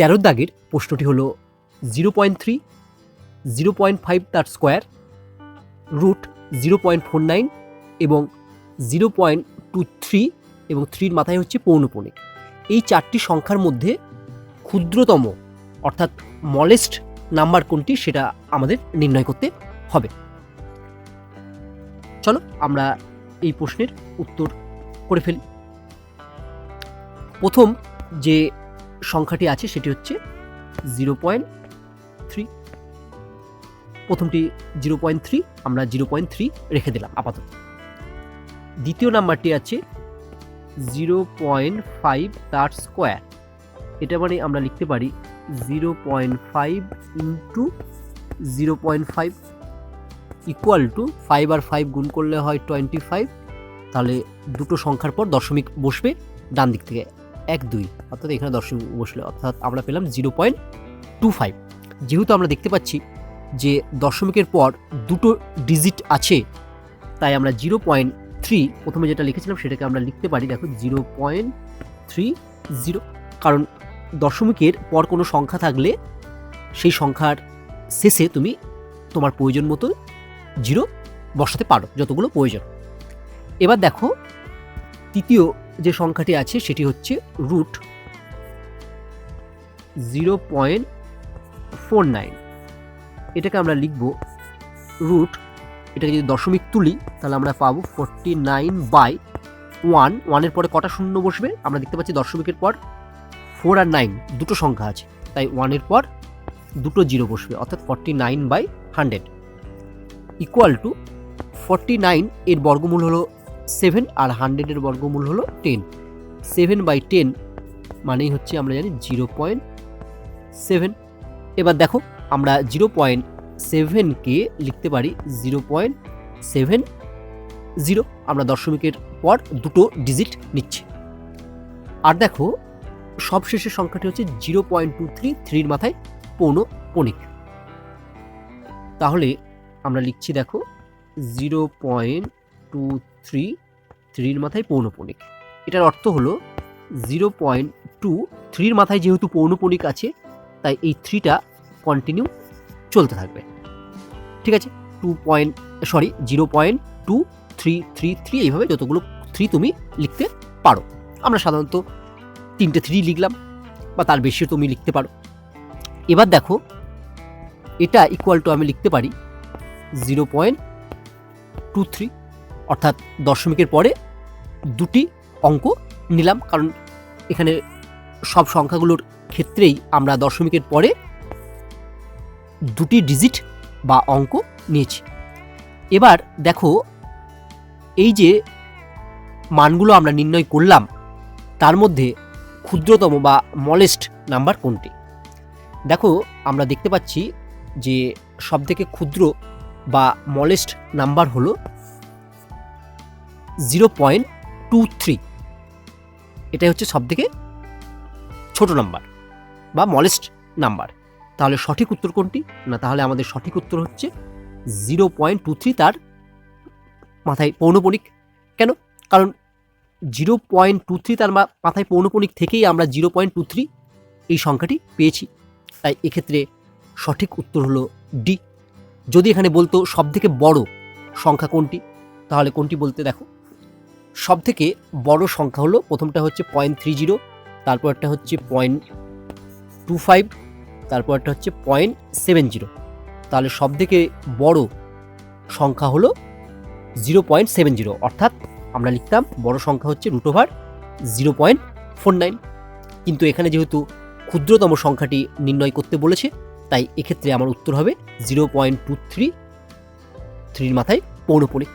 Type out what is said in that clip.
তেরো দাগের প্রশ্নটি হলো zero point three, zero point five তার square, root zero point four nine এবং জিরো পয়েন্ট টু থ্রি এবং থ্রির মাথায় হচ্ছে পৌনপণিক এই চারটি সংখ্যার মধ্যে ক্ষুদ্রতম অর্থাৎ মলেস্ট নাম্বার কোনটি সেটা আমাদের নির্ণয় করতে হবে। চলো আমরা এই প্রশ্নের উত্তর করে ফেলি। প্রথম যে সংখ্যাটি আছে, সেটি হচ্ছে জিরো পয়েন্ট থ্রি। প্রথমটি জিরো পয়েন্ট থ্রি, আমরা জিরো পয়েন্ট থ্রি রেখে দিলাম, আপাতত। দ্বিতীয় নাম্বারটি আছে জিরো পয়েন্ট ফাইভ তার স্কোয়ার। এটা মানে আমরা লিখতে পারি zero point five into zero point five equal to five R five গুণ করলে হয় টোয়েন্টি ফাইভ। তাহলে দুটো সংখ্যার পর দশমিক বসবে ডান দিক থেকে। এক দুই, অর্থাৎ এখানে দশমিক বসলে, অর্থাৎ আমরা পেলাম জিরো পয়েন্ট টু ফাইভ। যেহেতু আমরা দেখতে পাচ্ছি যে দশমিকের পর দুটো ডিজিট আছে, তাই আমরা জিরো পয়েন্ট থ্রি প্রথমে যেটা লিখেছিলাম সেটাকে আমরা লিখতে পারি, দেখো জিরো পয়েন্ট থ্রি জিরো। কারণ দশমিকের পর কোনো সংখ্যা থাকলে সেই সংখ্যার শেষে তুমি তোমার প্রয়োজন মতো জিরো বসাতে পারো, যতগুলো প্রয়োজন। এবার দেখো, তৃতীয় যে সংখ্যাটি আছে সেটি হচ্ছে root zero point four nine. এটাকে আমরা লিখব রুট। এটাকে যদি দশমিক তুলি, তাহলে আমরা পাবো ফোরটি নাইন বাই ওয়ান। ওয়ানের পরে কটা শূন্য বসবে? আমরা দেখতে পাচ্ছি দশমিকের পর ফোর আর নাইন, দুটো সংখ্যা আছে। তাই ওয়ানের পর দুটো জিরো বসবে, অর্থাৎ forty nine by hundred. Equal to forty nine, এর বর্গমূল হলো সেভেন আর হান্ড্রেডের বর্গমূল হলো টেন। সেভেন বাই টেন মানেই হচ্ছে আমরা জানি জিরো পয়েন্ট সেভেন। এবার দেখো, আমরা জিরো পয়েন্ট সেভেনকে লিখতে পারি জিরো পয়েন্ট সেভেন জিরো। আমরা দশমিকের পর দুটো ডিজিট নিচ্ছি। আর দেখো সবশেষের সংখ্যাটি হচ্ছে জিরো পয়েন্ট টু থ্রি, থ্রির মাথায় পৌন পণিক তাহলে আমরা লিখছি দেখো, জিরো পয়েন্ট টু থ্রি থ্রির মাথায় পৌনপণিক এটার অর্থ হলো জিরো পয়েন্ট টু থ্রির মাথায় যেহেতু পৌনপণিক আছে, তাই এই থ্রিটা কন্টিনিউ চলতে থাকবে। ঠিক আছে? Two point sorry zero point two three three three এইভাবে যতগুলো থ্রি তুমি লিখতে পারো। আমরা সাধারণত তিনটে থ্রি লিখলাম, বা তার বেশিও তুমি লিখতে পারো। এবার দেখো, এটা ইকুয়াল টু আমি লিখতে পারি জিরো পয়েন্ট টু থ্রি অর্থাৎ দশমিকের পরে দুটি অঙ্ক নিলাম, কারণ এখানে সব সংখ্যাগুলোর ক্ষেত্রেই আমরা দশমিকের পরে দুটি ডিজিট বা অঙ্ক নিয়েছি। এবার দেখো, এই যে মানগুলো আমরা নির্ণয় করলাম, তার মধ্যে ক্ষুদ্রতম বা মলেস্ট নাম্বার কোনটি? দেখো, আমরা দেখতে পাচ্ছি যে সবথেকে ক্ষুদ্র বা মলেস্ট নাম্বার হলো জিরো পয়েন্ট টু থ্রি। এটাই হচ্ছে সবথেকে ছোট নাম্বার বা মলেস্ট নাম্বার। তাহলে সঠিক উত্তর কোনটি? না, তাহলে আমাদের সঠিক উত্তর হচ্ছে জিরো পয়েন্ট টু থ্রি তার মাথায় পৌনপণিক কেন? কারণ জিরো পয়েন্ট টু থ্রি তার মাথায় পৌনপণিক থেকেই আমরা জিরো পয়েন্ট টু থ্রি এই সংখ্যাটি পেয়েছি। তাই এক্ষেত্রে সঠিক উত্তর হলো ডি। যদি এখানে বলতো সবথেকে বড় সংখ্যা কোনটি, তাহলে কোনটি বলতে দেখো? সবথেকে বড় সংখ্যা হলো, প্রথমটা হচ্ছে পয়েন্ট থ্রি জিরো তারপরটা হচ্ছে পয়েন্ট টু ফাইভ তারপরটা হচ্ছে পয়েন্ট সেভেন জিরো তাহলে সবথেকে বড় সংখ্যা হলো জিরো পয়েন্ট সেভেন জিরো অর্থাৎ আমরা লিখতাম বড় সংখ্যা হচ্ছে root over zero point four nine কিন্তু এখানে যেহেতু ক্ষুদ্রতম সংখ্যাটি নির্ণয় করতে বলেছে, তাই এক্ষেত্রে আমার উত্তর হবে জিরো পয়েন্ট টু থ্রি থ্রির মাথায় পৌনপণিক